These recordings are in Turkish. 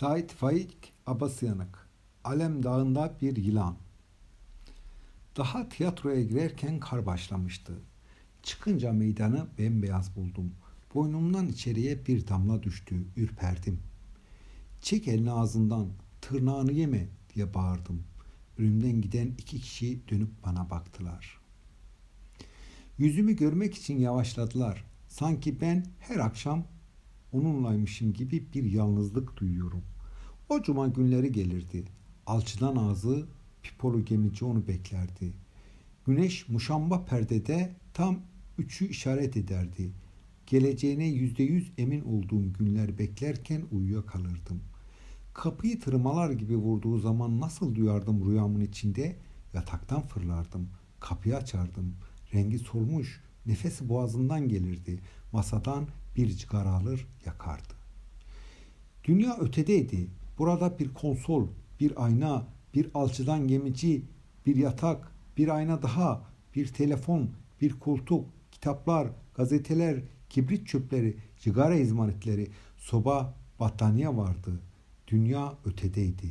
Sait Faik Abasyanık Alem Dağı'nda bir yılan Daha tiyatroya girerken kar başlamıştı. Çıkınca meydanı bembeyaz buldum. Boynumdan içeriye bir damla düştü. Ürperdim. Çek elini ağzından, tırnağını yeme diye bağırdım. Önümden giden iki kişi dönüp bana baktılar. Yüzümü görmek için yavaşladılar. Sanki ben her akşam onunlaymışım gibi bir yalnızlık duyuyorum. O cuma günleri gelirdi. Alçıdan ağzı pipolu gemici onu beklerdi. Güneş muşamba perdede tam üçü işaret ederdi. Geleceğine yüzde yüz emin olduğum günler beklerken uyuyakalırdım. Kapıyı tırmalar gibi vurduğu zaman nasıl duyardım rüyamın içinde? Yataktan fırlardım. Kapıyı açardım. Rengi solmuş, nefesi boğazından gelirdi. Masadan bir cigara alır yakardı. Dünya ötedeydi. Burada bir konsol, bir ayna, bir alçıdan gemici, bir yatak, bir ayna daha, bir telefon, bir koltuk, kitaplar, gazeteler, kibrit çöpleri, cigara izmaritleri, soba, battaniye vardı. Dünya ötedeydi.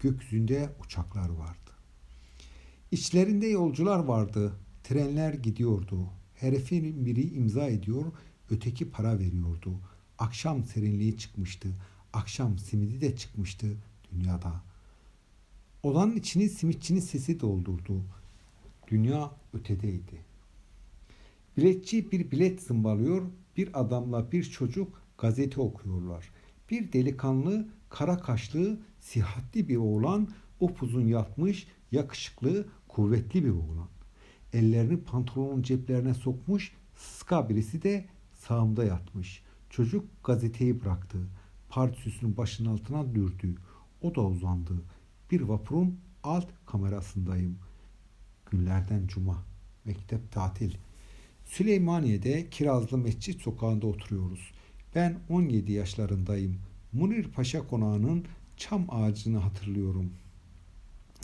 Gökyüzünde uçaklar vardı. İçlerinde yolcular vardı. Trenler gidiyordu. Herifin biri imza ediyor, öteki para veriyordu. Akşam serinliği çıkmıştı. Akşam simidi de çıkmıştı dünyada. Odanın içini simitçinin sesi doldurdu. Dünya ötedeydi. Biletçi bir bilet zımbalıyor, bir adamla bir çocuk gazete okuyorlar. Bir delikanlı, kara kaşlı, sihatli bir oğlan, upuzun yatmış, yakışıklı, kuvvetli bir oğlan. Ellerini pantolonun ceplerine sokmuş, sıska birisi de sağımda yatmış. Çocuk gazeteyi bıraktı. Pardüsüsünün başının altına dürdü. O da uzandı. Bir vapurun alt kamerasındayım. Günlerden cuma. Mektep tatil. Süleymaniye'de Kirazlı Mescit sokağında oturuyoruz. Ben 17 yaşlarındayım. Munir Paşa konağının çam ağacını hatırlıyorum.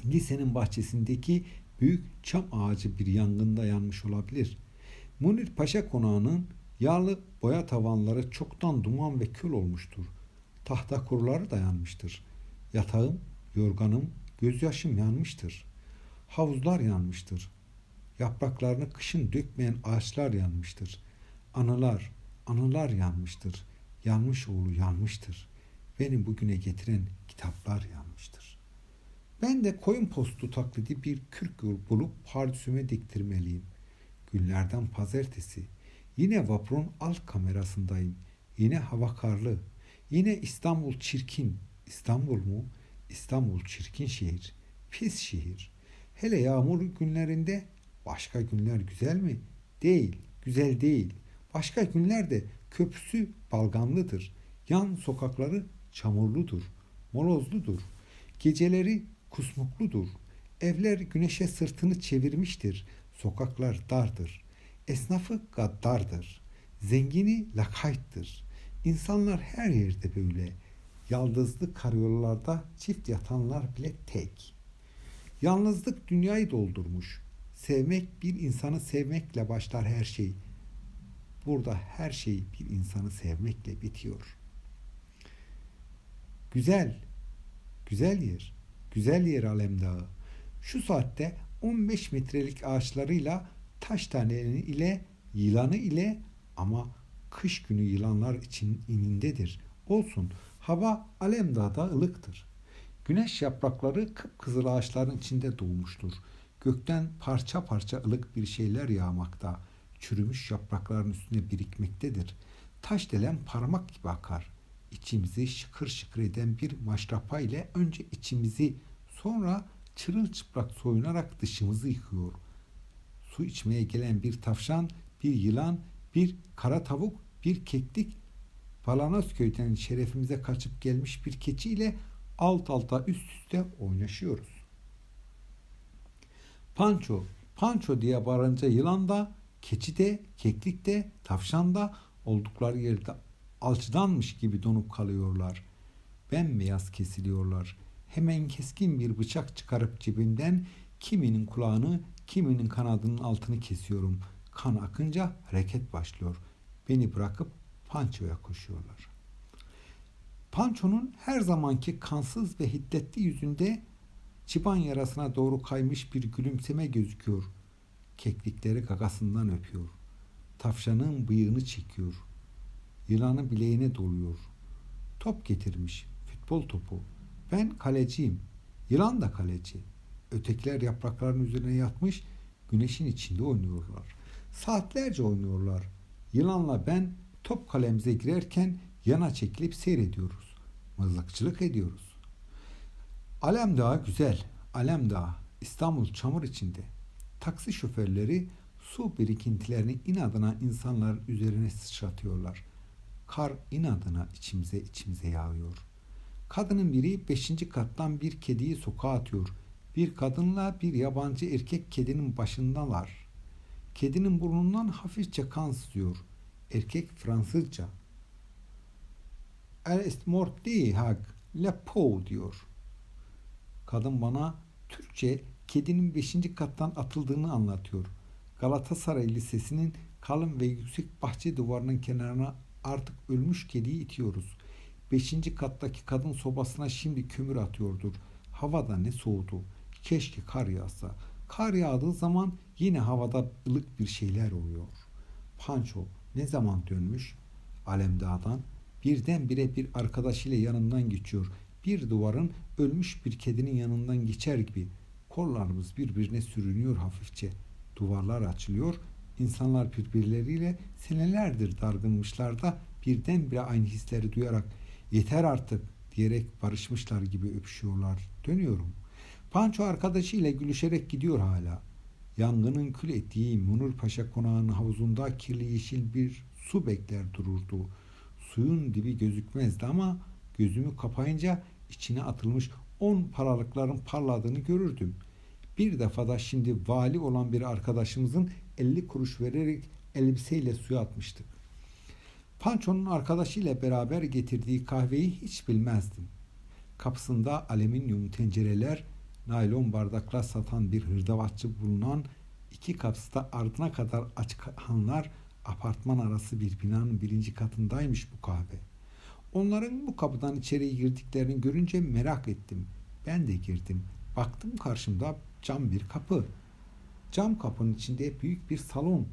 Lisenin bahçesindeki büyük çam ağacı bir yangında yanmış olabilir. Munir Paşa konağının yağlı boya tavanları çoktan duman ve kül olmuştur. Tahta kuruları da yanmıştır. Yatağım, yorganım, gözyaşım yanmıştır. Havuzlar yanmıştır. Yapraklarını kışın dökmeyen ağaçlar yanmıştır. Anılar, anılar yanmıştır. Yanmış oğlu yanmıştır. Beni bugüne getiren kitaplar yanmıştır. Ben de koyun postu taklidi bir kürk bulup pardüsüme diktirmeliyim. Günlerden pazartesi. Yine vapurun alt kamerasındayım. Yine hava karlı. Yine İstanbul çirkin. İstanbul mu? İstanbul çirkin şehir. Pis şehir. Hele yağmur günlerinde başka günler güzel mi? Değil. Güzel değil. Başka günlerde köprüsü balgamlıdır. Yan sokakları çamurludur. Molozludur. Geceleri kusmukludur. Evler güneşe sırtını çevirmiştir. Sokaklar dardır. Esnafı gaddardır. Zengini lakayttır. İnsanlar her yerde böyle. Yaldızlı karayollarda çift yatanlar bile tek. Yalnızlık dünyayı doldurmuş. Sevmek bir insanı sevmekle başlar her şey. Burada her şey bir insanı sevmekle bitiyor. Güzel, güzel yer, güzel yer Alem Dağı. Şu saatte 15 metrelik ağaçlarıyla taş taneleri ile yılanı ile ama kış günü yılanlar için inindedir. Olsun hava Alemdağ'da ılıktır. Güneş yaprakları kıpkızıl ağaçların içinde doğmuştur. Gökten parça parça ılık bir şeyler yağmakta. Çürümüş yaprakların üstüne birikmektedir. Taş delen parmak gibi akar. İçimizi şıkır şıkır eden bir maşrapa ile önce içimizi sonra çırılçıplak soyunarak dışımızı yıkıyor. Su içmeye gelen bir tavşan, bir yılan, bir kara tavuk, bir keklik, Palanozköy'den şerefimize kaçıp gelmiş bir keçi ile alt alta üst üste oynaşıyoruz. Panço, panço diye bağırınca yılan da, keçi de, keklik de, tavşan da oldukları yerde alçıdanmış gibi donup kalıyorlar. Bembeyaz kesiliyorlar. Hemen keskin bir bıçak çıkarıp cebinden kiminin kulağını, kiminin kanadının altını kesiyorum. Kan akınca hareket başlıyor. Beni bırakıp pançoya koşuyorlar. Panço'nun her zamanki kansız ve hiddetli yüzünde çıban yarasına doğru kaymış bir gülümseme gözüküyor. Keklikleri gagasından öpüyor. Tavşanın bıyığını çekiyor. Yılanı bileğine doluyor. Top getirmiş, futbol topu. Ben kaleciyim. Yılan da kaleci. Ötekiler yaprakların üzerine yatmış, güneşin içinde oynuyorlar. Saatlerce oynuyorlar. Yılanla ben top kalemize girerken yana çekilip seyrediyoruz. Mızıkçılık ediyoruz. Alem Dağı güzel. Alem Dağı. İstanbul çamur içinde. Taksi şoförleri su birikintilerini inadına insanların üzerine sıçratıyorlar. Kar inadına içimize içimize yağıyor. Kadının biri beşinci kattan bir kediyi sokağa atıyor. Bir kadınla bir yabancı erkek kedinin başındalar. Kedinin burnundan hafifçe kan sızıyor. Erkek Fransızca. El est mort die hag le pou diyor. Kadın bana Türkçe kedinin beşinci kattan atıldığını anlatıyor. Galatasaray Lisesi'nin kalın ve yüksek bahçe duvarının kenarına artık ölmüş kediyi itiyoruz. Beşinci kattaki kadın sobasına şimdi kömür atıyordur. Havada ne soğudu. Keşke kar yağsa. Kar yağdığı zaman yine havada ılık bir şeyler oluyor. Panço ne zaman dönmüş? Alemdağ'dan birdenbire bir arkadaşıyla yanından geçiyor. Bir duvarın ölmüş bir kedinin yanından geçer gibi. Kollarımız birbirine sürünüyor hafifçe. Duvarlar açılıyor. İnsanlar birbirleriyle senelerdir dargınmışlar da birdenbire aynı hisleri duyarak yeter artık diyerek barışmışlar gibi öpüşüyorlar. Dönüyorum. Panço arkadaşıyla gülüşerek gidiyor hala. Yangının kül ettiği Munur Paşa konağının havuzunda kirli yeşil bir su bekler dururdu. Suyun dibi gözükmezdi ama gözümü kapayınca içine atılmış on paralıkların parladığını görürdüm. Bir defada şimdi vali olan bir arkadaşımızın 50 kuruş vererek elbiseyle suya atmıştık. Panço'nun arkadaşıyla beraber getirdiği kahveyi hiç bilmezdim. Kapısında alüminyum tencereler, naylon bardaklar satan bir hırdavatçı bulunan iki kapısı da ardına kadar açık hanlar apartman arası bir binanın birinci katındaymış bu kahve. Onların bu kapıdan içeriye girdiklerini görünce merak ettim. Ben de girdim. Baktım karşımda cam bir kapı. Cam kapının içinde büyük bir salon.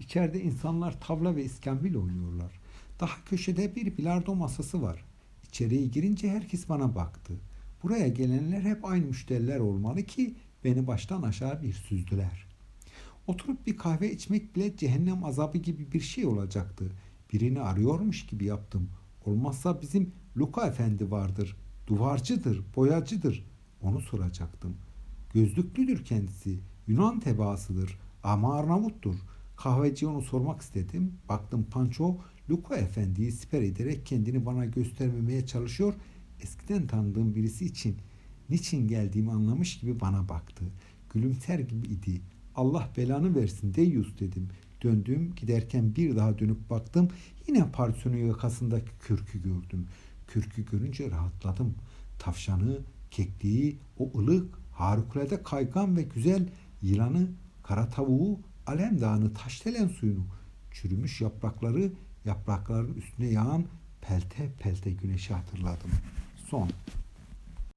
İçeride insanlar tavla ve iskambil oynuyorlar. Daha köşede bir bilardo masası var. İçeriye girince herkes bana baktı. Buraya gelenler hep aynı müşteriler olmalı ki beni baştan aşağı bir süzdüler. Oturup bir kahve içmek bile cehennem azabı gibi bir şey olacaktı. Birini arıyormuş gibi yaptım. Olmazsa bizim Luka Efendi vardır. Duvarcıdır, boyacıdır. Onu soracaktım. Gözlüklüdür kendisi. Yunan tebaasıdır. Ama Arnavuttur. Kahveci onu sormak istedim. Baktım Panço Luka Efendi'yi siper ederek kendini bana göstermemeye çalışıyor. Eskiden tanıdığım birisi için niçin geldiğimi anlamış gibi bana baktı. Gülümser gibi idi. Allah belanı versin Deyyus dedim. Döndüm giderken bir daha dönüp baktım. Yine parsiyonun yakasındaki kürkü gördüm. Kürkü görünce rahatladım. Tavşanı, kekliği, o ılık, harikulade kaygan ve güzel yılanı, kara tavuğu, alem dağını, taştelen suyunu, çürümüş yaprakları, yaprakların üstüne yağan pelte pelte güneşi hatırladım. Son.